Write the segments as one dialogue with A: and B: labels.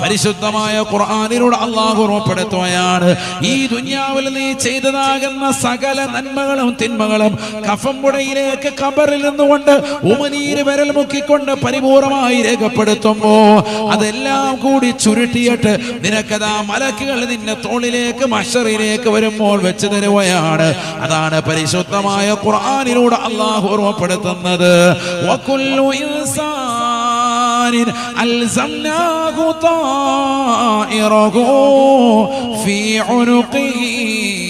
A: പരിശുദ്ധമായ ഖുർആാനിലൂടെ അള്ളാഹു ഉറപ്പെടുത്തുകയാണ്. ഈ ദുന്യാവിൽ നീ ചെയ്തതാകുന്ന സകല നന്മകളും തിന്മകളും കഫമ്പുടയിലേക്ക് കബറിൽ നിന്നുകൊണ്ട് ഉമനീര് വിരൽ മുക്കിക്കൊണ്ട് പരിപൂർണമായി രേഖപ്പെടുത്തുമ്പോ അതെല്ലാം കൂടി ചുരുട്ടിയിട്ട് നിനക്കതാ മലക്കുകൾ നിന്നെ തോളിലേക്ക് മഷറിലേക്ക് വരുമ്പോൾ വെച്ച് തരുകയാണ്. അതാണ് പരിശുദ്ധമായ ഖുർആാനിലൂടെ അള്ളാഹു ഓർമ്മപ്പെടുത്തുന്നത് വകുല്ലു نار ألزمناه طائره في عنقه.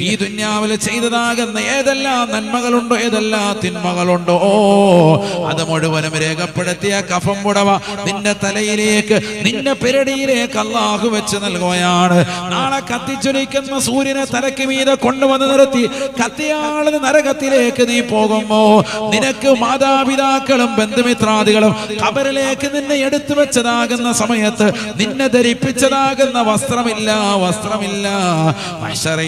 A: ഈ ദുന്യാവിൽ ചെയ്തതാകുന്ന ഏതെല്ലാം നന്മകളുണ്ടോ ഏതെല്ലാം തിന്മകളുണ്ടോ? അത് മുഴുവനും രേഖപ്പെടുത്തിയ കഫം പുടവ നിന്റെ തലയിലേക്ക് നിന്റെ പെരടിയിലേക്ക് അള്ളാഹു വെച്ച് നൽകുകയാണ്. നാളെ കത്തിച്ചൊലിക്കുന്ന സൂര്യനെ തലയ്ക്ക് മീതെ കൊണ്ടുവന്ന് നിർത്തി കത്തിയാളിന് നരകത്തിലേക്ക് നീ പോകുമ്പോ നിനക്ക് മാതാപിതാക്കളും ബന്ധുമിത്രാദികളും കബറിലേക്ക് നിന്നെ എടുത്തു വെച്ചതാകുന്ന സമയത്ത് നിന്നെ ധരിപ്പിച്ചതാകുന്ന വസ്ത്രമില്ല വസ്ത്രമില്ല.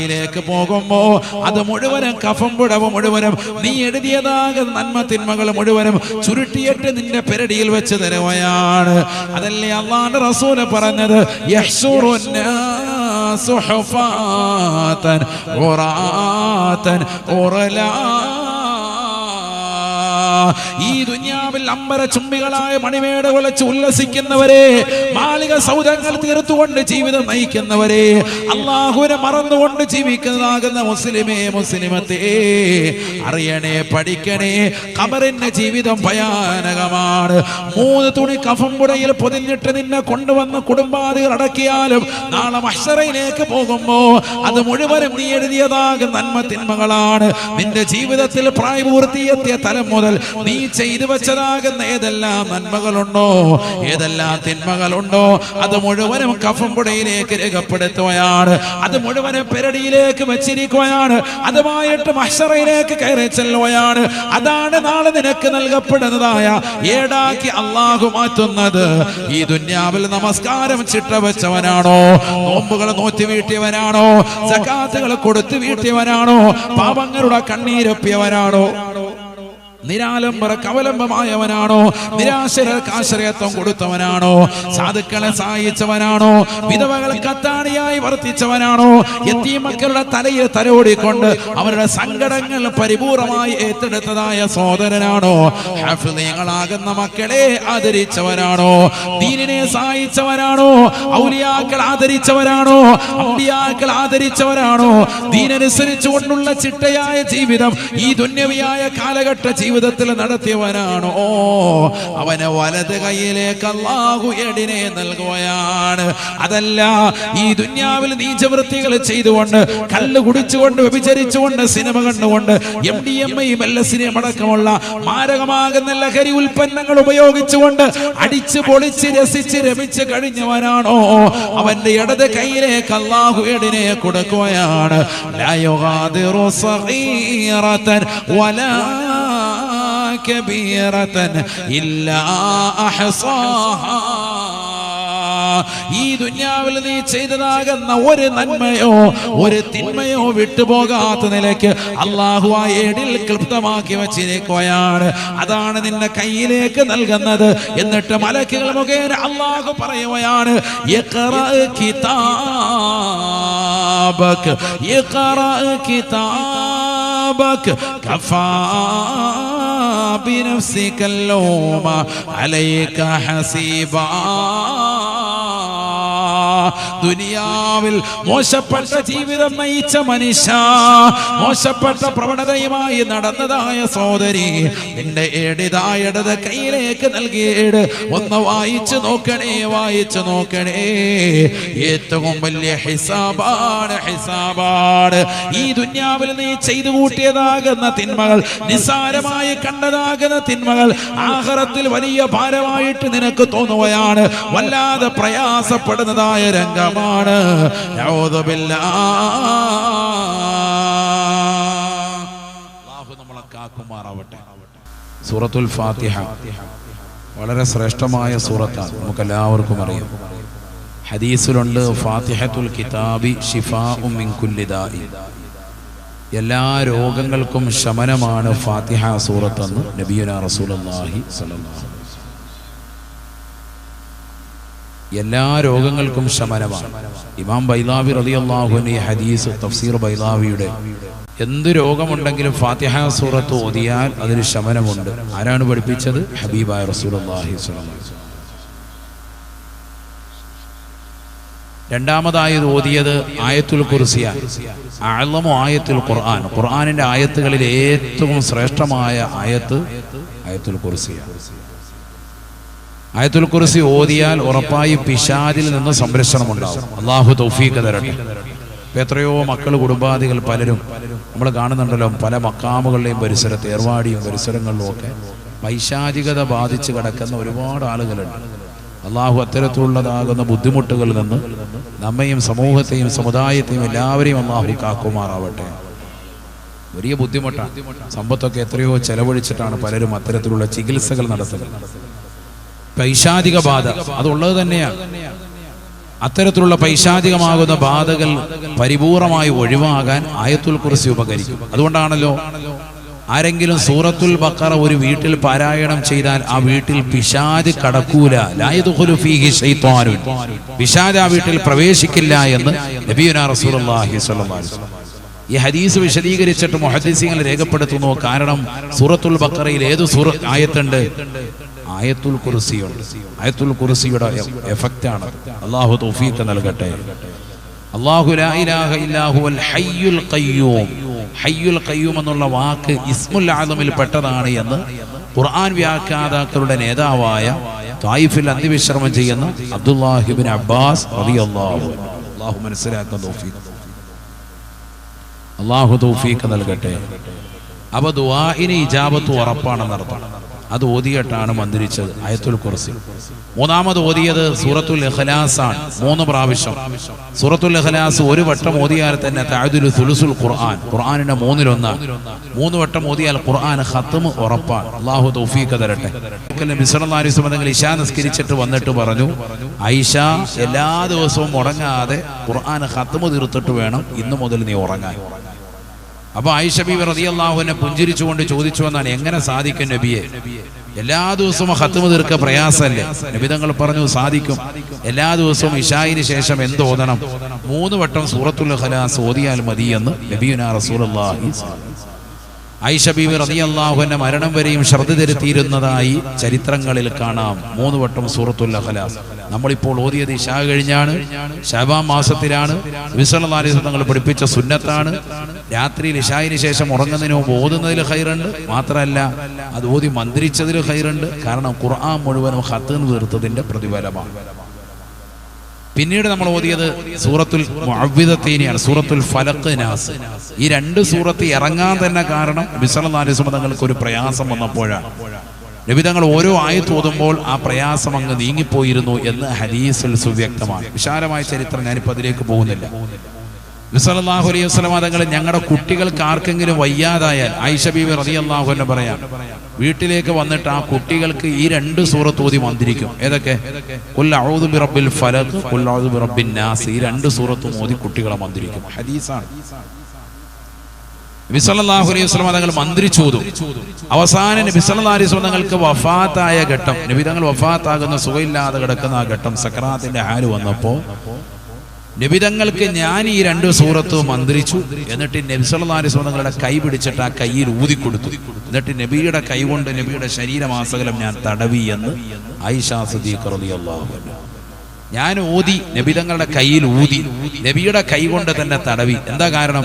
A: മഷറയിലേക്ക് പോകുമ്പോ അത് മുഴുവനും കഫം പുടവ് മുഴുവനും. നീ എഴുതിയതാക നന്മ തിന്മകൾ മുഴുവനും ചുരുട്ടിയിട്ട് നിന്റെ പെരടിയിൽ വെച്ച് തരുവയാണ്. അതല്ലേ അള്ളാന്റെ റസൂൽ പറഞ്ഞത്? ഹുഫാതൻ ഉറാതൻ ഉറലാ ഈ ദുന്യാവിൽ അമ്പര ചുംബികളായ മണിമേട വിളച്ച് ഉല്ലസിക്കുന്നവരെ മാളിക സൗദങ്ങൾ തീർത്തുകൊണ്ട് ജീവിതം നയിക്കുന്നവരെ അള്ളാഹുവിനെ മറന്നുകൊണ്ട് ജീവിക്കുന്നതാകുന്ന മുസ്ലിമേ മുസ്ലിമത്തെ അറിയണേ പഠിക്കണേ കബറിന്റെ ജീവിതം ഭയാനകമാണ്. മൂന്ന് തുണി കഫം പുടയിൽ പൊതിഞ്ഞിട്ട് നിന്നെ കൊണ്ടുവന്ന് കുടുംബാദികൾ അടക്കിയാലും നാളെ മഷറയിലേക്ക് പോകുമ്പോ അത് മുഴുവനും നീ എഴുതിയതാകുന്ന നന്മ തിന്മകളാണ്. നിന്റെ ജീവിതത്തിൽ പ്രായപൂർത്തിയെത്തിയ തലം മുതൽ നീ ചെയ്തു വെച്ചതാകുന്ന ഏതെല്ലാം നന്മകളുണ്ടോ? ഏതെല്ലാം തിന്മകളുണ്ടോ? അത് മുഴുവനും കഫമ്പുടയിലേക്ക് രേഖപ്പെടുത്തുകയാണ്. അത് മുഴുവനും പെരടിയിലേക്ക് വെച്ചിരിക്കുകയാണ്. അതുമായിട്ട് മഷറയിലേക്ക് കയറി ചെല്ലുകയാണ്. അതാണ് നാളെ നിനക്ക് നൽകപ്പെടുന്നതായ ഏടാക്കി അള്ളാഹു മാറ്റുന്നത്. ഈ ദുന്യാവിൽ നമസ്കാരം ചിട്ട വെച്ചവനാണോ? നോമ്പുകൾ നോറ്റി വീട്ടിയവനാണോ? സക്കാത്തുകൾ കൊടുത്തു വീട്ടിയവനാണോ? പാപങ്ങളുടെ കണ്ണീരൊപ്പിയവനാണോ? നിരാലംബര കവലംബമായവനാണോ? നിരാശരർക്ക് ആശ്രയത്വം കൊടുത്തവനാണോ? സാധുക്കളെ സഹായിച്ചവനാണോ? വിധവകൾ കത്താണിയായി വർത്തിച്ചവനാണോ? എത്തി മക്കളുടെ തലയിൽ തലോടിക്കൊണ്ട് അവരുടെ സങ്കടങ്ങൾ പരിപൂർണമായി ഏറ്റെടുത്തതായ സോദരനാണോ ഹാഫിളാകുന്ന മക്കളെ ആദരിച്ചവനാണോ ദീനിനെ സഹായിച്ചവനാണോ ഔലിയാക്കൾ ആദരിച്ചവരാണോ? ഔലിയാക്കൾ ആദരിച്ചവരാണോ? ദീനനുസരിച്ചുകൊണ്ടുള്ള ചിട്ടയായ ജീവിതം ഈ ദുന്യവിയായ കാലഘട്ട ജീവിതത്തിൽ നടത്തിയവനാണ്. ഓ അവന് വലത് കൈയിലേക്ക് അള്ളാഹു എടിനെ നൽകുകയാണ്. അതല്ല ഈ ദുന്യാവിൽ നീചവൃത്തികൾ ചെയ്തുകൊണ്ട് കല്ല് കുടിച്ചുകൊണ്ട് വ്യഭിചരിച്ചുകൊണ്ട് സിനിമ കണ്ടുകൊണ്ട് M D M I L എസിനെയും അടക്കമുള്ള മാരകമാകുന്ന ലഹരി ഉൽപ്പന്നങ്ങൾ ഉപയോഗിച്ചുകൊണ്ട് അടിച്ച് പൊളിച്ച് രസിച്ച് രമിച്ച് കഴിഞ്ഞവനാണോ? അവന്റെ ഇടത് കയ്യിലേക്ക് അള്ളാഹു എടിനെ കൊടുക്കുകയാണ്. ലാ വലാ كبيرة إلا أحصاها ഈ ദുന്യാവിൽ നീ ചെയ്തതാകുന്ന ഒരു നന്മയോ ഒരു തിന്മയോ വിട്ടുപോകാത്ത നിലയ്ക്ക് അള്ളാഹു ആ ഏടിൽ ക്ലിപ്തമാക്കി വച്ചിരിക്കുകയാണ് അതാണ് നിന്റെ കയ്യിലേക്ക് നൽകുന്നത് എന്നിട്ട് മലക്കുകൾ മുഖേന അള്ളാഹു പറയുകയാണ് "ഇഖ്റ കിതാബക് ഇഖ്റ കിതാബക് കഫാ بنفسك اللوم عليك حسيبا. ദുനിയാവിൽ മോശപ്പെട്ട ജീവിതം നയിച്ച മനുഷ്യ മോശപ്പെട്ട പ്രവണതയുമായി നടന്നതായ സോദരി നിന്റെ ഏടിതായിടത് കയ്യിലേക്ക് നൽകിയേട്. ഒന്ന് വായിച്ചു നോക്കണേ വായിച്ചു നോക്കണേ. ഏറ്റവും വലിയ ഹിസാബാണ് ഹിസാബാണ്. ഈ ദുന്യാവിൽ നീ ചെയ്തു കൂട്ടിയതാകുന്ന തിന്മകൾ നിസ്സാരമായി കണ്ടതാകുന്ന തിന്മകൾ ആഹാരത്തിൽ വലിയ ഭാരമായിട്ട് നിനക്ക് തോന്നുകയാണ്. വല്ലാതെ പ്രയാസപ്പെടുന്നതായ രംഗമാണ് നമ്മളെ സൂറത്തുൽ ഫാത്തിഹ. വളരെ ശ്രേഷ്ഠമായ സൂറത്താണ്. നമുക്ക് എല്ലാവർക്കും അറിയാം. ഹദീസിലുണ്ട് ഫാത്തിഹത്തുൽ കിതാബി ഷിഫാ മിൻ കുല്ലി ദാഇ. എല്ലാ രോഗങ്ങൾക്കും ശമനമാണ് ഫാത്തിഹ സൂറത്തെന്ന് നബിയുന റസൂലുള്ളാഹി സ്വല്ലല്ലാഹു അലൈഹി വസല്ലം. എല്ലാ രോഗങ്ങൾക്കും ശമനമാണ്. ഇമാം ബൈലാവി ഈ ഹദീസ് തഫ്സീർ ബൈലാവിയുടെ എന്ത് രോഗമുണ്ടെങ്കിലും ഫാത്തിഹ സൂറത്ത് ഓതിയാൽ അതിന് ശമനമുണ്ട്. ആരാണ് പഠിപ്പിച്ചത്? ഹബീബായ വസല്ലം. രണ്ടാമതായത് ഓതിയത് ആയത്തുൽ കുർസിയ. ആലമോ ആയത്തുൽ ഖുർആൻ. ഖുർആനിന്റെ ആയത്തുകളിൽ ഏറ്റവും ശ്രേഷ്ഠമായ ആയത്ത് ആയത്തുൽ കുർസിയ. ആയത്തുൽ കുറിസി ഓതിയാൽ ഉറപ്പായി പിശാദിൽ നിന്ന് സംരക്ഷണം ഉണ്ടാവും അള്ളാഹു തൗഫീഖ് തരട്ടെ. ഇപ്പൊ എത്രയോ മക്കൾ കുടുംബാദികൾ പലരും നമ്മൾ കാണുന്നുണ്ടല്ലോ പല മക്കാമുകളുടെയും പരിസരത്ത് ഏർവാടിയും പരിസരങ്ങളിലും ഒക്കെ വൈശാചികത ബാധിച്ച് കിടക്കുന്ന ഒരുപാട് ആളുകളുണ്ട്. അള്ളാഹു അത്തരത്തിലുള്ളതാകുന്ന ബുദ്ധിമുട്ടുകളിൽ നിന്ന് നമ്മയും സമൂഹത്തെയും സമുദായത്തെയും എല്ലാവരെയും അള്ളാഹു കാക്കുമാറാവട്ടെ. വലിയ ബുദ്ധിമുട്ടാണ്. സമ്പത്തൊക്കെ എത്രയോ ചെലവഴിച്ചിട്ടാണ് പലരും അത്തരത്തിലുള്ള ചികിത്സകൾ നടത്തുന്നത്. പൈശാചിക ബാധ അതുള്ളത് തന്നെയാണ്. അത്തരത്തിലുള്ള പൈശാചികമാകുന്ന ബാധകൾ പരിപൂർണമായി ഒഴിവാകാൻ ആയത്തുൽ കുറിച്ച് ഉപകരിക്കും. അതുകൊണ്ടാണല്ലോ ആരെങ്കിലും സൂറത്തുൽ ബക്കറ ഒരു വീട്ടിൽ പാരായണം ചെയ്താൽ ആ വീട്ടിൽ പിശാജ് കടക്കൂല. പിശാജ് ആ വീട്ടിൽ പ്രവേശിക്കില്ല എന്ന് ഈ ഹദീസ് വിശദീകരിച്ചിട്ട് മൊഹദീസിങ്ങൾ രേഖപ്പെടുത്തുന്നു. കാരണം സൂറത്തുൽ ബക്കറയിൽ ഏത് സൂറ ആയത്തുണ്ട്? ആയത്തുൽ കുറിസിയുണ്ട് ആയത്തുൽ കുറിസിയുടെ ആണ് അള്ളാഹു തൗഫീഖ് നൽകട്ടെ. അള്ളാഹു ഹയ്യുൽ ഖയ്യൂം. ഹയ്യുൽ ഖയ്യൂം എന്നുള്ള വാക്ക് ഇസ്മുൽ ആദമിൽ പെട്ടതാണ് എന്ന് ഖുർആൻ വ്യാഖ്യാതാക്കളുടെ നേതാവായ തായിഫിൽ അന്തിവിശ്രമം ചെയ്യുന്ന അബ്ദുല്ലാഹിബിൻ അബ്ബാസ് റളിയല്ലാഹു. അള്ളാഹു മനസ്സിലാക്കാൻ തൗഫീഖ്. അള്ളാഹു തൗഫീഖ് നൽകട്ടെ. അപ്പൊ ദുആഇന് ഇജാബത്ത് ഉറപ്പാണെന്ന് അർത്ഥം അത് ഓതിയിട്ടാണ് മന്ത്രിച്ചത് അയത്തുൽ കുർസി. മൂന്നാമത് ഓതിയത് സൂറത്തുൽ ഇഖ്ലാസ് ആണ് മൂന്ന് പ്രാവശ്യം. സൂറത്തുൽ ഇഖ്ലാസ് ഒരു വട്ടം ഓതിയാൽ തന്നെ തഅദുലു സുലുസുൽ ഖുർആൻ ഖുർആനിന്റെ മൂന്നിലൊന്നാണ്. മൂന്ന് വട്ടം ഓതിയാൽ ഖുർആൻ ഖത്മ് ഉറപ്പാണ്. അള്ളാഹു തൗഫീഖ് തരട്ടെ. നബി സല്ലല്ലാഹു അലൈഹി വസല്ലം തങ്ങൾ ഇശാ നിസ്കരിച്ചിട്ട് വന്നിട്ട് പറഞ്ഞു ഐഷ എല്ലാ ദിവസവും ഉറങ്ങാതെ ഖുർആൻ ഖത്മ് തീർത്തിട്ട് വേണം ഇന്നു മുതൽ നീ ഉറങ്ങാൻ. അപ്പൊ ആയിഷ റതിയല്ലാഹുവിനെ പുഞ്ചിരിച്ചുകൊണ്ട് ചോദിച്ചു എന്നാണ് എങ്ങനെ സാധിക്കും നബിയെ? എല്ലാ ദിവസവും ഹത്തുമ തീർക്ക പ്രയാസമല്ലേ? നബിതങ്ങൾ പറഞ്ഞു സാധിക്കും. എല്ലാ ദിവസവും ഇഷായിന് ശേഷം എന്തോതണം മൂന്ന് വട്ടം സൂറത്തുൽ ഖലാസ് ഓതിയാൽ മതി എന്ന് നബിയുനാ റസൂലുള്ളാഹി ഐഷ റതിയല്ലാഹുവിന്റെ മരണം വരെയും ശ്രദ്ധ തിരുത്തിയിരുന്നതായി ചരിത്രങ്ങളിൽ കാണാം. മൂന്ന് വട്ടം സൂറത്തുൽ അഖലാസ് നമ്മളിപ്പോൾ ഓതിയത് ഇഷാ കഴിഞ്ഞാണ് ശബാം മാസത്തിലാണ് വിസലനാലിസ് തങ്ങൾ പഠിപ്പിച്ച സുന്നത്താണ്. രാത്രിയിൽ ഇഷായിന് ശേഷം ഉറങ്ങുന്നതിന് മുമ്പ് ഓതുന്നതിൽ ഹൈറുണ്ട് മാത്രമല്ല അത് ഓതി മന്ത്രിച്ചതിൽ ഹൈറുണ്ട് കാരണം ഖുർആൻ മുഴുവനും ഹത്ത് തീർത്തതിന്റെ പ്രതിഫലമാണ്. പിന്നീട് നമ്മൾ ഓതിയത് സൂറത്തുൽ അവിധത്തേനെയാണ് സൂറത്തുൽ ഫലക്ക് നാസ് ഈ രണ്ട് സൂറത്ത് ഇറങ്ങാൻ തന്നെ കാരണം വിസലനാലിസ്മ തങ്ങൾക്ക് ഒരു പ്രയാസം വന്നപ്പോഴാണ്. നബിതങ്ങൾ ഓരോ ആയി തോതുമ്പോൾ ആ പ്രയാസം അങ്ങ് നീങ്ങിപ്പോയിരുന്നു എന്ന് ഹദീസിൽ സുവ്യക്തമാണ്. വിശാലമായ ചരിത്രം ഞാനിപ്പോൾ അതിലേക്ക് പോകുന്നില്ല. വിസലല്ലാഹു അലൈഹി വസല്ലമ തങ്ങൾ ഞങ്ങളുടെ കുട്ടികൾക്ക് ആർക്കെങ്കിലും വയ്യാതായാൽ ആയിഷ ബീബി അള്ളാഹു അൻഹ പറയാം വീട്ടിലേക്ക് വന്നിട്ട് ആ കുട്ടികൾക്ക് ഈ രണ്ട് സൂറത്ത് ഓതി മന്ത്രിക്കും ഏതൊക്കെ? ഖുൽ അഊദു ബിറബ്ബിൽ ഫലഖ് ബിറബ്ബിൻ നാസ് ഈ രണ്ട് സൂറത്തും ഓതി കുട്ടികളെ മന്ത്രിക്കും. ഹദീസാണ്. നബി സല്ലല്ലാഹു അലൈഹി വസല്ലമ തങ്ങൾ മന്ത്രിച്ചോതും അവസാനം നബി സല്ലല്ലാഹു അലൈഹി വസ്ലം തങ്ങൾക്ക് വഫാത്തായ ഘട്ടം നബി തങ്ങൾ വഫാത്താകുന്ന സുഖമില്ലാതെ കിടക്കുന്ന ആ ഘട്ടം സക്രാത്തിന്റെ ഹാൽ വന്നപ്പോ നബിതങ്ങൾക്ക് ഞാൻ ഈ രണ്ട് സൂറത്ത് മന്ത്രിച്ചു. എന്നിട്ട് നബിസല്ലാരി സുഹൃത്തുക്കളുടെ കൈ പിടിച്ചിട്ട് ആ കയ്യിൽ ഊതി കൊടുത്തു. എന്നിട്ട് നബിയുടെ കൈ കൊണ്ട് നബിയുടെ ശരീരമാസകലം ഞാൻ തടവി എന്ന് ഞാൻ ഊതി നബിതങ്ങളുടെ കയ്യിൽ ഊതി നബിയുടെ കൈ കൊണ്ട് തന്നെ തടവി. എന്താ കാരണം?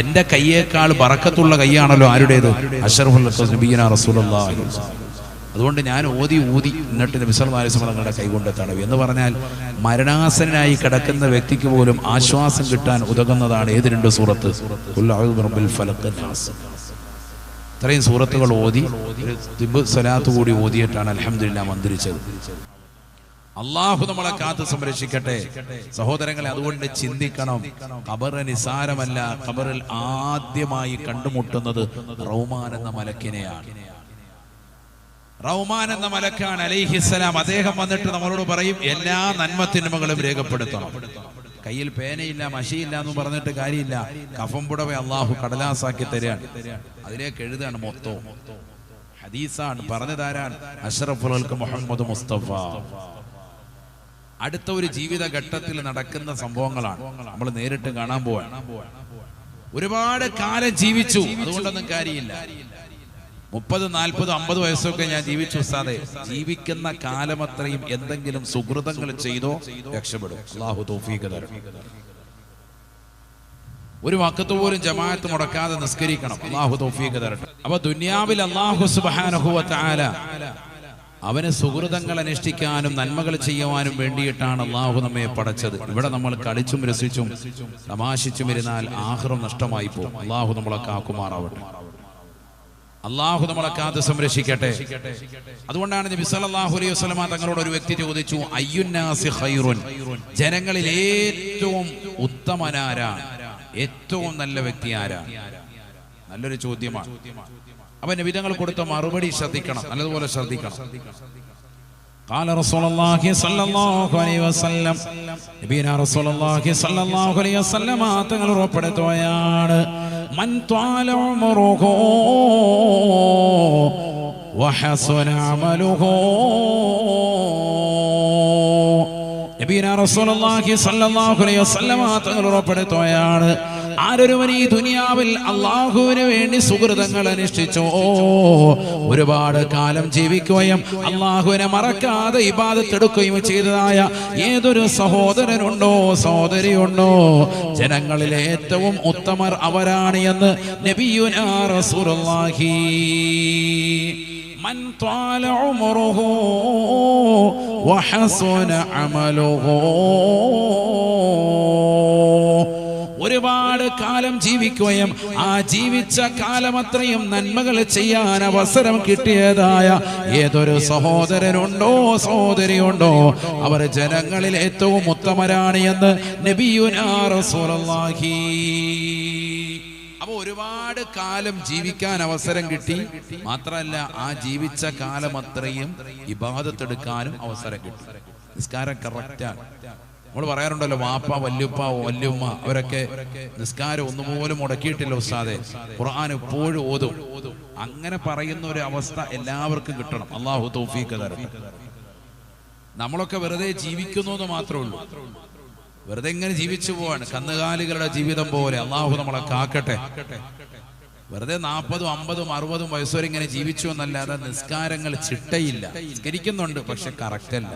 A: എന്റെ കൈയേക്കാൾ ബറക്കത്തുള്ള കൈയാണല്ലോ ആരുടേത്? അഷറഫുൽ നബീന റസൂലുള്ളാഹി അതുകൊണ്ട് ഞാൻ ഓതി ഊതി എന്നിട്ട് നബിസർമാലിസ്മ തങ്ങളുടെ കൈകൊണ്ട് തടവി. എന്ന് പറഞ്ഞാൽ മരണാസനായി കിടക്കുന്ന വ്യക്തിക്ക് പോലും ആശ്വാസം കിട്ടാൻ ഉതകുന്നതാണ് ഏത് രണ്ട് സൂറത്ത്. ഇത്രയും സൂറത്തുകൾ ഓതി ദിബ് സ്വലാത്ത് കൂടി ഓതിയിട്ടാണ് അലഹമില്ല മന്ത്രിച്ചത്. അള്ളാഹു നമ്മളെ കാത്ത് സംരക്ഷിക്കട്ടെ. സഹോദരങ്ങളെ അതുകൊണ്ട് ചിന്തിക്കണം. ഖബർ നിസാരമല്ല ഖബറിൽ ആദ്യമായി കണ്ടുമുട്ടുന്നത് റൗമാൻ എന്ന മലക്കിനെയാണ്. റൗമാൻ എന്ന മലക്കാണ് അലൈഹിസ്സലാം അദ്ദേഹം വന്നിട്ട് നമ്മളോട് പറയും എല്ലാ നന്മത്തിന്മകളും രേഖപ്പെടുത്തണം. കയ്യിൽ പേനയില്ല മഷിയില്ല എന്ന് പറഞ്ഞിട്ട് കാര്യമില്ല. കഫം പുടവ അള്ളാഹു കടലാസാക്കി തരാണ് അതിലേക്ക് എഴുതാണ് മൊത്തവും. ഹദീസാണ് പറഞ്ഞു തരാൻ അഷ്റഫുൽ മുഹമ്മദ് മുസ്തഫ. അടുത്ത ഒരു ജീവിതഘട്ടത്തിൽ നടക്കുന്ന സംഭവങ്ങളാണ്. നമ്മൾ നേരിട്ട് കാണാൻ പോവാണ്. ഒരുപാട് കാലം ജീവിച്ചു. അതുകൊണ്ടൊന്നും കാര്യമില്ല. മുപ്പത് നാൽപ്പത് അമ്പത് വയസ്സൊക്കെ ഞാൻ ജീവിച്ചു ഉസ്താദെ. ജീവിക്കുന്ന കാലം അത്രയും എന്തെങ്കിലും സുഹൃതങ്ങൾ ചെയ്തോ രക്ഷപ്പെടും. ഒരു വക്കത്ത് പോലും ജമാഅത്ത് മുടക്കാതെ നിസ്കരിക്കണം. അള്ളാഹു തോഫീക്ക് തരട്ടെ. അപ്പൊ ദുനിയാവിൽ അള്ളാഹു തആല അവന് സുഹൃതങ്ങൾ അനുഷ്ഠിക്കാനും നന്മകൾ ചെയ്യുവാനും വേണ്ടിയിട്ടാണ് അള്ളാഹു നമ്മെ പടച്ചത്. ഇവിടെ നമ്മൾ കളിച്ചും രസിച്ചും തമാശിച്ചും ഇരുന്നാൽ ആഹ്റം നഷ്ടമായി പോകും. അള്ളാഹു നമ്മളെ കാക്കുമാറാവട്ടെ. അള്ളാഹു നമ്മളെ കാത്ത് സംരക്ഷിക്കട്ടെ അതുകൊണ്ടാണ് നബി സല്ലല്ലാഹു അലൈഹി വസല്ലമ തങ്ങളോട് ഒരു വ്യക്തി ചോദിച്ചു അയ്യുന്നാസി ഖൈറുൻ ജനങ്ങളിൽ ഏറ്റവും ഉത്തമനാരാണ് ഏറ്റവും നല്ല വ്യക്തി ആരാണ് നല്ലൊരു ചോദ്യമാണ് അപ്പൊ നബിതങ്ങൾ കൊടുത്ത മറുപടി ശ്രദ്ധിക്കണം നല്ലതുപോലെ ശ്രദ്ധിക്കണം قال رسول الله صلى الله عليه وسلم നബീന رسول الله صلى الله عليه وسلم തങ്ങൾ ഉറപ്പെടുത്തുകയാണ് من طال عمره وحسن عمله നബീന റസൂലുള്ളാഹി സ്വല്ലല്ലാഹു അലൈഹി വസല്ലമ തങ്ങൾ ഉറപ്പെടുത്തുകയാണ് ആരൊരുവൻ ഈ ദുനിയാവിൽ അള്ളാഹുവിന് വേണ്ടി സുഹൃതങ്ങൾ അനുഷ്ഠിച്ചോ ഒരുപാട് കാലം ജീവിക്കുകയും അള്ളാഹുവിനെ മറക്കാതെ ഇബാദത്തെടുക്കുകയും ചെയ്തതായ ഏതൊരു സഹോദരനുണ്ടോ സഹോദരിയുണ്ടോ ജനങ്ങളിലെ ഏറ്റവും ഉത്തമർ അവരാണ് എന്ന് നബിയുനാ റസൂലുള്ളാഹി من طال عمره وحسن عمله ഒരുപാട് കാലം ജീവിക്കുകയും ആ ജീവിച്ച കാലം അത്രയും നന്മകൾ ചെയ്യാൻ അവസരം കിട്ടിയതായ ഏതൊരു സഹോദരനുണ്ടോ സഹോദരിയുണ്ടോ? അവർ ജനങ്ങളിൽ ഏറ്റവും ഉത്തമരാണ് എന്ന് നബിയുനാ റസൂലുള്ളാഹി. അപ്പൊ ഒരുപാട് കാലം ജീവിക്കാൻ അവസരം കിട്ടി. മാത്രമല്ല ആ ജീവിച്ച കാലം അത്രയും ഇബാദത്തെടുക്കാനും അവസരം കിട്ടി. നിസ്കാരം കറക്റ്റാണ് നമ്മൾ പറയാറുണ്ടല്ലോ വാപ്പ വല്യുപ്പ വല്യുമ്മ അവരൊക്കെ നിസ്കാരം ഒന്നുപോലും മുടക്കിയിട്ടില്ല ഉസ്താദെ. ഖുർആൻ എപ്പോഴും ഓതും. അങ്ങനെ പറയുന്ന ഒരു അവസ്ഥ എല്ലാവർക്കും കിട്ടണം. അള്ളാഹു തരട്ടെ. നമ്മളൊക്കെ വെറുതെ ജീവിക്കുന്നു എന്ന് മാത്രമേ ഉള്ളൂ. വെറുതെ ഇങ്ങനെ ജീവിച്ചു പോവാണ്. കന്നുകാലികളുടെ ജീവിതം പോലെ. അള്ളാഹു നമ്മളെ കാക്കട്ടെ. വെറുതെ നാൽപ്പതും അമ്പതും അറുപതും വയസ്സുവരെ ഇങ്ങനെ ജീവിച്ചു എന്നല്ലാതെ നിസ്കാരങ്ങൾ ചിട്ടയില്ല. നിസ്കരിക്കുന്നുണ്ട് പക്ഷെ കറക്റ്റ് അല്ല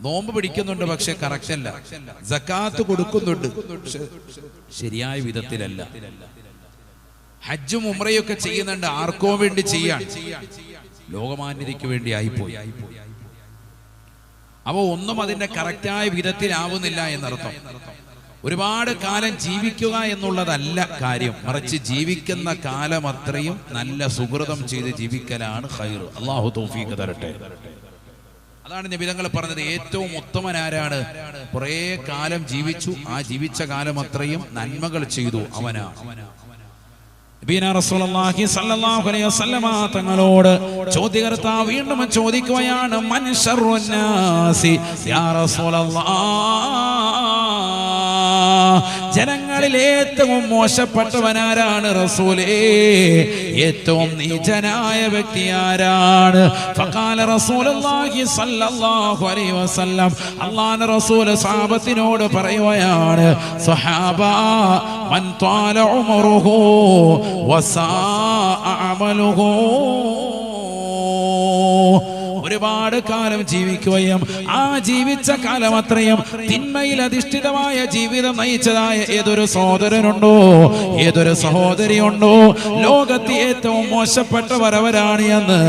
A: നോമ്പ് പിടിക്കുന്നുണ്ട് പക്ഷെ കറക്റ്റ് അല്ല ജക്കാത്ത് കൊടുക്കുന്നുണ്ട്. ശരിയായ വിധത്തിലല്ല. ഹജ്ജും ഉമ്രയൊക്കെ ചെയ്യുന്നുണ്ട്. ആർക്കോ വേണ്ടി ചെയ്യാൻ. ലോകമാന്യതയ്ക്ക് വേണ്ടി ആയിപ്പോയി. അവ ഒന്നും അതിന്റെ കറക്റ്റായ വിധത്തിലാവുന്നില്ല എന്നർത്ഥം. ഒരുപാട് കാലം ജീവിക്കുക എന്നുള്ളതല്ല കാര്യം. മറിച്ച് ജീവിക്കുന്ന കാലം അത്രയും നല്ല സുഹൃതം ചെയ്ത് ജീവിക്കലാണ് ഹൈർ അള്ളാഹു തൗഫീഖ് തരട്ടെ. അതാണ് നിബിതങ്ങൾ പറഞ്ഞത്. ഏറ്റവും ഉത്തമനാരാണ്. കുറെ കാലം ജീവിച്ചു. ആ ജീവിച്ച കാലം അത്രയും നന്മകൾ ചെയ്തു അവനാ. തങ്ങളോട് ചോദ്യകർത്താവ് വീണ്ടും ചോദിക്കുകയാണ് റസൂലല്ലാഹ് ജനങ്ങളിൽ ഏറ്റവും മോശപ്പെട്ടവനാരാണ് റസൂലേ? ഏറ്റവും നീചനായ വ്യക്തി ആരാണ്? അല്ലാഹുവിന്റെ റസൂൽ സഹാബത്തിനോട് പറയുകയാണ് സഹാബ മൻ ത്വാല ഉമറുഹു വസാഅ അമലുഹു ഒരുപാട് കാലം ജീവിക്കുകയും ആ ജീവിച്ച കാലം അത്രയും തിന്മയിൽ അധിഷ്ഠിതമായ ജീവിതം നയിച്ചതായ ഏതൊരു സഹോദരനുണ്ടോ? ഏതൊരു സഹോദരിയുണ്ടോ? ലോകത്തെ ഏറ്റവും മോശപ്പെട്ടവരവരാണ് എന്ന്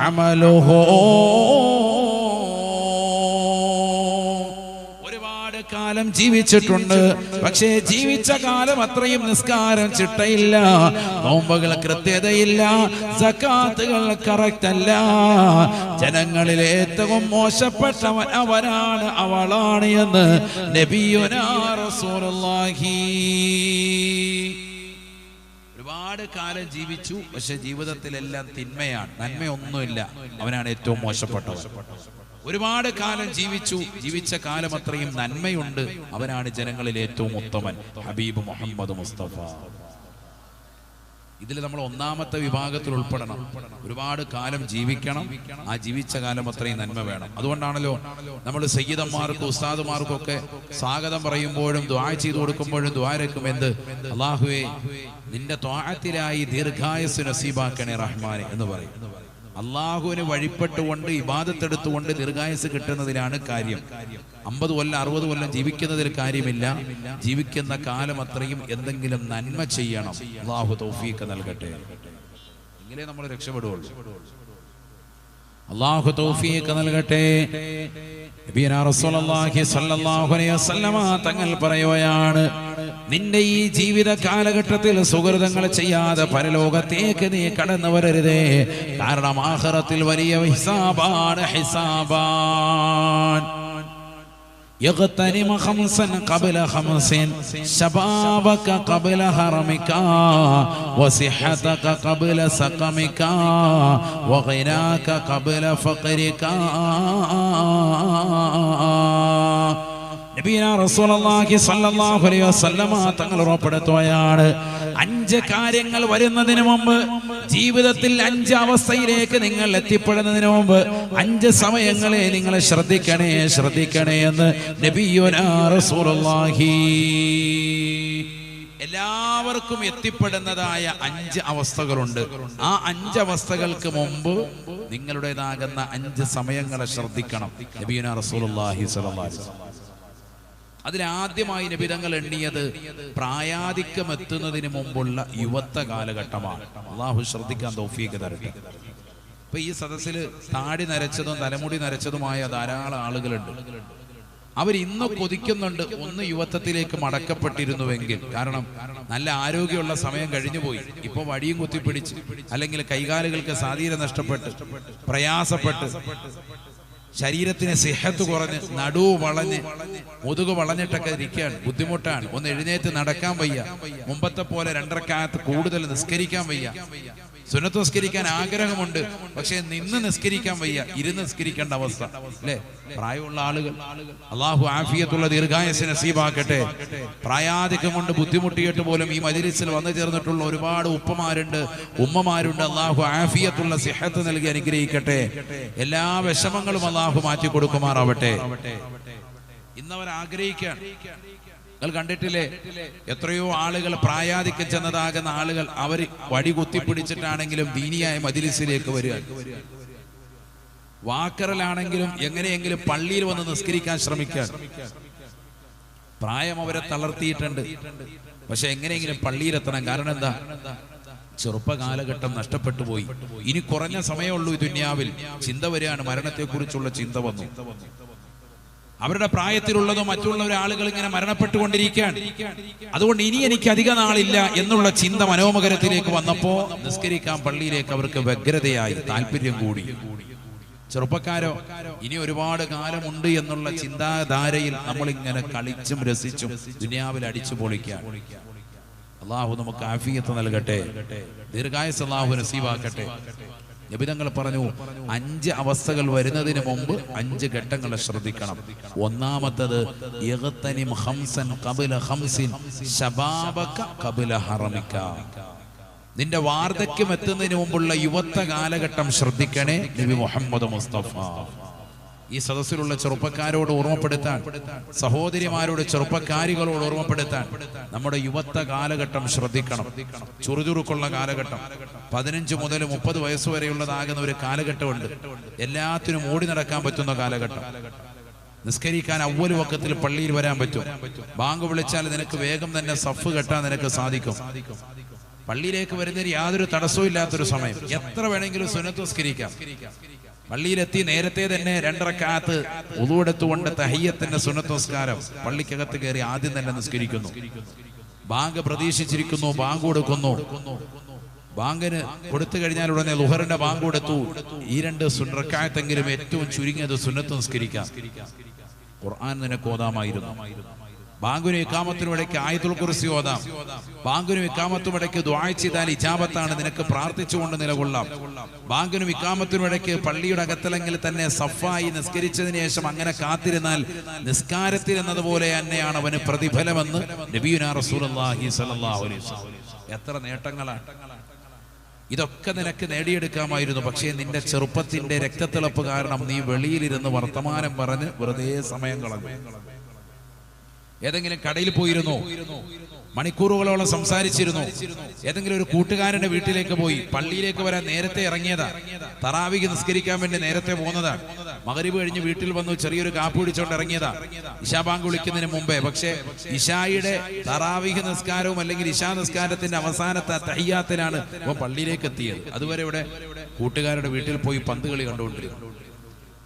A: അമലോഹോ മൻ കാലം ജീവിച്ചിട്ടുണ്ട്. പക്ഷേ ജീവിച്ച കാലം അത്രയും നിസ്കാരം ചിട്ടയില്ല. നോമ്പുകൾ കൃത്യതയില്ല. സക്കാത്തുകൾ കറക്റ്റ് അല്ല. ജനങ്ങളിൽ ഏറ്റവും മോശപ്പെട്ടവൻ അവനാണ് അവളാണ് എന്ന് നബിയുനാഹി ഒരുപാട് കാലം ജീവിച്ചു പക്ഷെ ജീവിതത്തിലെല്ലാം തിന്മയാണ് നന്മയൊന്നുമില്ല. അവനാണ് ഏറ്റവും മോശപ്പെട്ടവൻ. ഒരുപാട് കാലം ജീവിച്ചു. ജീവിച്ച കാലം അത്രയും നന്മയുണ്ട്. അവനാണ് ജനങ്ങളിൽ ഏറ്റവും ഉത്തമൻ. ഹബീബ് മുഹമ്മദ് മുസ്തഫ. ഇതിൽ നമ്മൾ ഒന്നാമത്തെ വിഭാഗത്തിൽ ഉൾപ്പെടണം. ഒരുപാട് കാലം ജീവിക്കണം. ആ ജീവിച്ച കാലം അത്രയും നന്മ വേണം. അതുകൊണ്ടാണല്ലോ നമ്മൾ സയ്യിദന്മാർക്കും ഉസ്താദുമാർക്കും ഒക്കെ സ്വാഗതം പറയുമ്പോഴും ദ്വാ ചെയ്തു കൊടുക്കുമ്പോഴും ദ്വാരക്കും എന്ത്? അള്ളാഹുവേ നിന്റെ ത്വാഴത്തിലായി ദീർഘായസ് നസീബാക്കണേ റഹ്മാനെ എന്ന് പറയും. അള്ളാഹുവിന് വഴിപ്പെട്ടുകൊണ്ട് ഇബാദത്തെടുത്തുകൊണ്ട് ദീർഘായുസ് കിട്ടുന്നതിനാണ് കാര്യം. അമ്പത് കൊല്ലം അറുപത് കൊല്ലം ജീവിക്കുന്നതിൽ കാര്യമില്ല. ജീവിക്കുന്ന കാലം അത്രയും എന്തെങ്കിലും നന്മ ചെയ്യണം. അള്ളാഹു തൗഫീഖ് നൽകട്ടെ. ഇങ്ങനെ നമ്മൾ രക്ഷപ്പെടുകയുള്ളൂ അള്ളാഹു തൗഫീഖ് നൽകട്ടെ. തങ്ങൾ പറയുകയാണ് നിന്റെ ഈ ജീവിത കാലഘട്ടത്തിൽ സുഹൃതങ്ങൾ ചെയ്യാതെ പരലോകത്തേക്ക് നീ കടന്നു വരരുതേ കാരണം ആഖിറത്തിൽ വലിയ ഹിസാബാണ് ഹിസാബാൻ يغتنم خمسا قبل خمس شبابك قبل هرمك وصحتك قبل سقمك وغناك قبل فقرك തങ്ങൾ ഉറപ്പെടുത്തുകയാണ്. അഞ്ച് കാര്യങ്ങൾ വരുന്നതിന് മുമ്പ് ജീവിതത്തിൽ അഞ്ച് അവസ്ഥയിലേക്ക് നിങ്ങൾ എത്തിപ്പെടുന്നതിന് മുമ്പ് അഞ്ച് സമയങ്ങളെ നിങ്ങൾ ശ്രദ്ധിക്കണേ ശ്രദ്ധിക്കണേ എന്ന് നബിയുനാ റസൂലുള്ളാഹി. എല്ലാവർക്കും എത്തിപ്പെടുന്നതായ അഞ്ച് അവസ്ഥകളുണ്ട്. ആ അഞ്ച് അവസ്ഥകൾക്ക് മുമ്പ് നിങ്ങളുടേതാകുന്ന അഞ്ച് സമയങ്ങളെ ശ്രദ്ധിക്കണം. നബീന റസൂലുള്ളാഹി സ്വല്ലല്ലാഹി അലൈഹി വസല്ലം. അതിലാദ്യമായി നിബിതങ്ങൾ എണ്ണിയത് പ്രായാധിക്യം എത്തുന്നതിന് മുമ്പുള്ള യുവത്വ കാലഘട്ടമാണ്. അള്ളാഹു ശ്രദ്ധിക്കാൻ തോഫിയൊക്കെ തരട്ടെ. ഇപ്പൊ ഈ സദസ്സിൽ താടി നരച്ചതും തലമുടി നരച്ചതുമായ ധാരാളം ആളുകളുണ്ട്. അവർ ഇന്ന് കൊതിക്കുന്നുണ്ട് ഒന്ന് യുവത്വത്തിലേക്ക് മടക്കപ്പെട്ടിരുന്നുവെങ്കിൽ. കാരണം നല്ല ആരോഗ്യമുള്ള സമയം കഴിഞ്ഞുപോയി. ഇപ്പൊ വടിയും കുത്തിപ്പിടിച്ച് അല്ലെങ്കിൽ കൈകാലുകൾക്ക് സ്വാധീനം നഷ്ടപ്പെട്ട് പ്രയാസപ്പെട്ട് ശരീരത്തിന് സിഹത്ത് കുറഞ്ഞ് നടുവ് വളഞ്ഞ് മുതുക് വളഞ്ഞിട്ടൊക്കെ ഇരിക്കുകയാണ്. ബുദ്ധിമുട്ടാണ്. ഒന്ന് എഴുന്നേറ്റ് നടക്കാൻ വയ്യ. മുമ്പത്തെ പോലെ രണ്ടരക്കാലത്ത് കൂടുതൽ നിസ്കരിക്കാൻ വയ്യ. സുന്നത്ത് നിസ്കരിക്കാൻ ആഗ്രഹമുണ്ട്. പക്ഷെ നിന്ന് നിസ്കരിക്കാൻ വയ്യ ഇരുന്ന് നിസ്കരിക്കേണ്ട അവസ്ഥ. അല്ലേ? പ്രായമുള്ള ആളുകൾ അള്ളാഹു ആഫിയത്തുള്ള ദീർഘായസ് നസീബാക്കട്ടെ. പ്രായാധിക്യം കൊണ്ട് ബുദ്ധിമുട്ടിയിട്ട് പോലും ഈ മജിലിസിൽ വന്നു ചേർന്നിട്ടുള്ള ഒരുപാട് ഉപ്പമാരുണ്ട് ഉമ്മമാരുണ്ട്. അള്ളാഹു ആഫിയത്തുള്ള സിഹത്ത് നൽകി അനുഗ്രഹിക്കട്ടെ. എല്ലാ വിഷമങ്ങളും അള്ളാഹു മാറ്റി കൊടുക്കുമാറാവട്ടെ ഇന്നവർ ആഗ്രഹിക്കാൻ നിങ്ങൾ കണ്ടിട്ടില്ലേ? എത്രയോ ആളുകൾ പ്രായാധിക്യം ചെന്നതാകുന്ന ആളുകൾ അവർ വടി കുത്തിപ്പിടിച്ചിട്ടാണെങ്കിലും ദീനിയായ മജിലിസിലേക്ക് വരിക. വാക്കറലാണെങ്കിലും എങ്ങനെയെങ്കിലും പള്ളിയിൽ വന്ന് നിസ്കരിക്കാൻ ശ്രമിക്കാൻ പ്രായം അവരെ തളർത്തിയിട്ടുണ്ട്. പക്ഷെ എങ്ങനെയെങ്കിലും പള്ളിയിലെത്തണം. കാരണം എന്താ? ചെറുപ്പകാലഘട്ടം നഷ്ടപ്പെട്ടു പോയി. ഇനി കുറഞ്ഞ സമയമുള്ളൂ ഈ ദുന്യാവിൽ. ചിന്ത വരികയാണ്. മരണത്തെക്കുറിച്ചുള്ള ചിന്ത വന്നു. അവരുടെ പ്രായത്തിലുള്ളതോ മറ്റുള്ള ആളുകൾ ഇങ്ങനെ മരണപ്പെട്ടുകൊണ്ടിരിക്കുകയാണ്. അതുകൊണ്ട് ഇനി എനിക്ക് അധിക നാളില്ല എന്നുള്ള ചിന്ത മനോമകരത്തിലേക്ക് വന്നപ്പോ നിസ്കരിക്കാൻ പള്ളിയിലേക്ക് അവർക്ക് വ്യഗ്രതയായി താല്പര്യം കൂടി. ചെറുപ്പക്കാരോ ഇനി ഒരുപാട് കാലമുണ്ട് എന്നുള്ള ചിന്താധാരയിൽ നമ്മൾ ഇങ്ങനെ കളിച്ചും രസിച്ചും ദുനിയാവിൽ അടിച്ചു പൊളിക്കാം അള്ളാഹു നമുക്ക് ആഫിയത്ത് നൽകട്ടെ ദീർഘായസ് അള്ളാഹു നസീവാക്കട്ടെ നബിതങ്ങൾ പറഞ്ഞു അഞ്ച് അവസ്ഥകൾ വരുന്നതിന് മുമ്പ് അഞ്ച് ഘട്ടങ്ങളെ ശ്രദ്ധിക്കണം. ഒന്നാമത്തത് ഖബല ഹറമിക നിന്റെ വാർദ്ധക്യം എത്തുന്നതിന് മുമ്പുള്ള യുവത്വ കാലഘട്ടം ശ്രദ്ധിക്കണേ നബി മുഹമ്മദ് മുസ്തഫ. ഈ സദസ്സിലുള്ള ചെറുപ്പക്കാരോട് ഓർമ്മപ്പെടുത്താൻ സഹോദരിമാരോട് ചെറുപ്പക്കാരികളോട് ഓർമ്മപ്പെടുത്താൻ നമ്മുടെ യുവത്വ കാലഘട്ടം ശ്രദ്ധിക്കണം. ചുറുചുറുക്കുള്ള കാലഘട്ടം. പതിനഞ്ച് മുതൽ മുപ്പത് വയസ്സ് വരെയുള്ളതാകുന്ന ഒരു കാലഘട്ടമുണ്ട്. എല്ലാത്തിനും ഓടി നടക്കാൻ പറ്റുന്ന കാലഘട്ടം. നിസ്കരിക്കാൻ അവൽ വക്കത്തിൽ പള്ളിയിൽ വരാൻ പറ്റും. ബാങ്ക് വിളിച്ചാൽ നിനക്ക് വേഗം തന്നെ സഫ് കെട്ടാൻ നിനക്ക് സാധിക്കും. പള്ളിയിലേക്ക് വരുന്നതിന് യാതൊരു തടസ്സവും ഇല്ലാത്തൊരു സമയം. എത്ര വേണമെങ്കിലും സുനത്ത് നിസ്കരിക്കാം. പള്ളിയിലെത്തി നേരത്തെ തന്നെ രണ്ടരക്കാത്ത് ഉതുവെടുത്തുകൊണ്ട് തഹയ്യത്തിന്റെ സുന്നത്ത് നിസ്കാരം പള്ളിക്കകത്ത് കയറി ആദ്യം തന്നെ നിസ്കരിക്കുന്നു. ബാങ്ക് പ്രതീക്ഷിച്ചിരിക്കുന്നു ബാങ്ക് കൊടുക്കുന്നു. ബാങ്കിന് കൊടുത്തു കഴിഞ്ഞാൽ ഉടനെ ലുഹറിന്റെ ബാങ്ക് കൊടുത്തു. ഈ രണ്ട് സുന്നറക്കായത്തെങ്കിലും ഏറ്റവും ചുരുങ്ങിയത് സുന്നത്ത് നിസ്കരിക്കാം. ഖുർആൻ നിനക്ക് ഓതാമായിരുന്നു. ബാങ്കിനും ഇക്കാമത്തിനും ഇടയ്ക്ക് ആയത്തുൽ കുറിച്ച് ഓതാം. ബാങ്കിനും ഇക്കാമത്തും ഇടയ്ക്ക് ദ്വായ ചെയ്താൽ ഇജാബത്താണ്. നിനക്ക് പ്രാർത്ഥിച്ചുകൊണ്ട് നിലകൊള്ളാം. ബാങ്കിനും ഇക്കാമത്തിനും ഇടയ്ക്ക് പള്ളിയുടെ അകത്തലെങ്കിൽ തന്നെ സഫായി നിസ്കരിച്ചതിന് ശേഷം അങ്ങനെ കാത്തിരുന്നാൽ നിസ്കാരത്തിൽ എന്നതുപോലെ തന്നെയാണ് അവന് പ്രതിഫലമെന്ന് എത്ര നേട്ടങ്ങളാണ് ഇതൊക്കെ നിനക്ക് നേടിയെടുക്കാമായിരുന്നു. പക്ഷേ നിന്റെ ചെറുപ്പത്തിന്റെ രക്തത്തിളപ്പ് കാരണം നീ വെളിയിലിരുന്ന് വർത്തമാനം പറഞ്ഞ് വെറുതെ സമയം കളഞ്ഞു. ഏതെങ്കിലും കടയിൽ പോയിരുന്നു. മണിക്കൂറുകളോളം സംസാരിച്ചിരുന്നു. ഏതെങ്കിലും ഒരു കൂട്ടുകാരന്റെ വീട്ടിലേക്ക് പോയി പള്ളിയിലേക്ക് വരാൻ നേരത്തെ ഇറങ്ങിയതാ. തറാവിക്ക് നിസ്കരിക്കാൻ വേണ്ടി നേരത്തെ പോകുന്നതാ മകരീവ് കഴിഞ്ഞ് വീട്ടിൽ വന്നു ചെറിയൊരു കാപ്പ് പിടിച്ചോണ്ട് ഇറങ്ങിയതാ. ഇഷാബാങ്ക് വിളിക്കുന്നതിന് മുമ്പേ. പക്ഷേ ഇഷായുടെ തറാവിഹ് നിസ്കാരവും അല്ലെങ്കിൽ ഇഷാ നിസ്കാരത്തിന്റെ അവസാനത്തെ തയ്യാത്തിലാണ് ഇപ്പൊ പള്ളിയിലേക്ക് എത്തിയത്. അതുവരെ ഇവിടെ കൂട്ടുകാരുടെ വീട്ടിൽ പോയി പന്ത് കളി കണ്ടുകൊണ്ടിരുന്നു.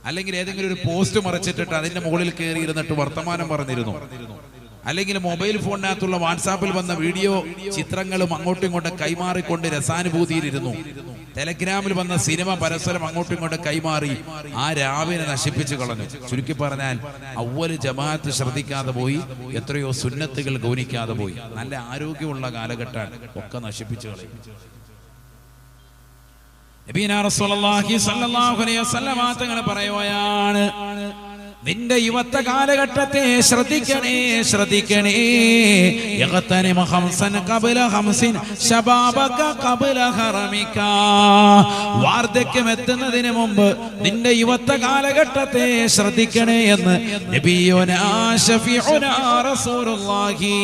A: അല്ലെങ്കിൽ ഏതെങ്കിലും ഒരു പോസ്റ്റ് മറച്ചിട്ടിട്ട് അതിന്റെ മുകളിൽ കയറി ഇരുന്നിട്ട് വർത്തമാനം പറഞ്ഞിരുന്നു. അല്ലെങ്കിൽ മൊബൈൽ ഫോണിനകത്തുള്ള വാട്സാപ്പിൽ വന്ന വീഡിയോ ചിത്രങ്ങളും അങ്ങോട്ടും ഇങ്ങോട്ടും കൈമാറിക്കൊണ്ട് രസാനുഭൂതിയിലിരുന്നു. ടെലഗ്രാമിൽ വന്ന സിനിമ പരസ്പരം അങ്ങോട്ടും ഇങ്ങോട്ടും കൈമാറി ആ രാവിനെ നശിപ്പിച്ചു കളഞ്ഞു. ചുരുക്കി പറഞ്ഞാൽ അവൽ ജമാഅത്ത് ശ്രദ്ധിക്കാതെ പോയി എത്രയോ സുന്നത്തുകൾ ഗൗനിക്കാതെ പോയി. നല്ല ആരോഗ്യമുള്ള കാലഘട്ടമാണ് ഒക്കെ നശിപ്പിച്ചു കളയും നബീന റസൂലുള്ളാഹി സ്വല്ലല്ലാഹു അലൈഹി വസല്ലമ പറയുകയാണ്. നിന്റെ യുവത്വ കാലഘട്ടത്തെ ശ്രദ്ധിക്കണേ ശ്രദ്ധിക്കണേ. എത്തുന്നതിന് മുമ്പ് നിന്റെ യുവത്വ കാലഘട്ടത്തെ ശ്രദ്ധിക്കണേ എന്ന് നബിയോനാ ശഫീഉനാ റസൂലുള്ളാഹി.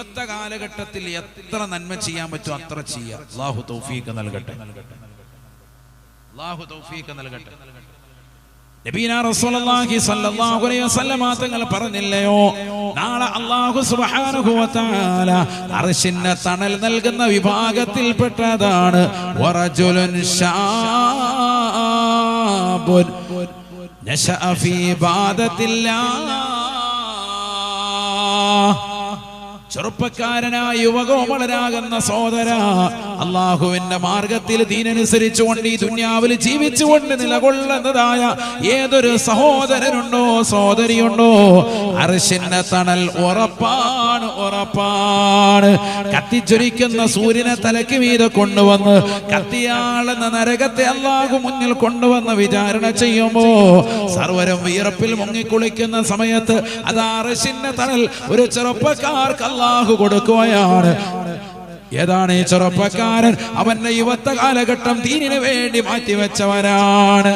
A: യുവത്വ കാലഘട്ടത്തിൽ എത്ര നന്മ ചെയ്യാൻ പറ്റും അത്ര ചെയ്യാം. അള്ളാഹു തൗഫീഖ് നൽകട്ടെ. തൗഫീഖ് നൽകട്ടെ. റസൂലുള്ളാഹി സ്വല്ലല്ലാഹു അലൈഹി വസല്ലമ തങ്ങൾ പറഞ്ഞില്ലയോ? നാളെ അല്ലാഹു സുബ്ഹാനഹു വ തആല അർശിന്റെ തണൽ നൽകുന്ന വിഭാഗത്തിൽപ്പെട്ടതാണ്. വറജുലുൻ നശഅ ഫീ ചെറുപ്പക്കാരനായ യുവകോമളനാകുന്ന സോദര അള്ളാഹുവിന്റെ മാർഗത്തിൽ ദീനനുസരിച്ചുകൊണ്ട് ഈ ദുന്യാവിൽ ജീവിച്ചുകൊണ്ട് നിലകൊള്ളുന്നതായ ഏതൊരു സഹോദരനുണ്ടോ സോദരിയുണ്ടോ അർശിന്റെ തണൽ ഉറപ്പാണ് ഉറപ്പാണ്. കത്തിച്ചൊരിക്കുന്ന സൂര്യനെ തലയ്ക്ക് മീതെ കൊണ്ടുവന്ന് കത്തിയാളെന്ന നരകത്തെ അള്ളാഹു മുന്നിൽ കൊണ്ടുവന്ന് വിചാരണ ചെയ്യുമ്പോ സർവരും വിയറപ്പിൽ മുങ്ങിക്കുളിക്കുന്ന സമയത്ത് അത് അർശിന്റെ തണൽ ഒരു ചെറുപ്പക്കാർക്ക് അള്ളാഹു കൊടുക്കുകയാണ് ഏതാണ് ഈ ചെറുപ്പക്കാരൻ അവന്റെ യുവത്വ കാലഘട്ടം ദീനിനു വേണ്ടി മാറ്റിവെച്ചവരാണ്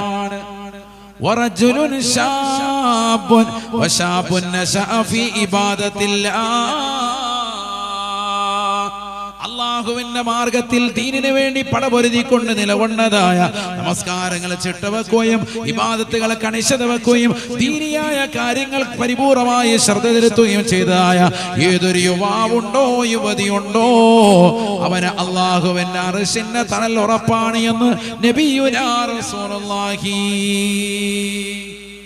A: ورجل شاب وشاب نشأ في عبادة الله അള്ളാഹുവിന്റെ മാർഗത്തിൽ ദീനിനു വേണ്ടി പടപൊരുതിക്കൊണ്ട് നിലകൊണ്ടതായ നമസ്കാരങ്ങൾ ചിട്ടവെക്കുകയും വിവാദത്തുകളെ കണിശത വെക്കുകയും ദീനിയായ കാര്യങ്ങൾ പരിപൂർണമായി ശ്രദ്ധ തിരുത്തുകയും ചെയ്തതായ ഏതൊരു യുവാവുണ്ടോ യുവതിയുണ്ടോ? അവന് അള്ളാഹുവിന്റെ അറിശിന്റെ തണൽ ഉറപ്പാണ് എന്ന് നബിയുനാ റസൂലുള്ളാഹി.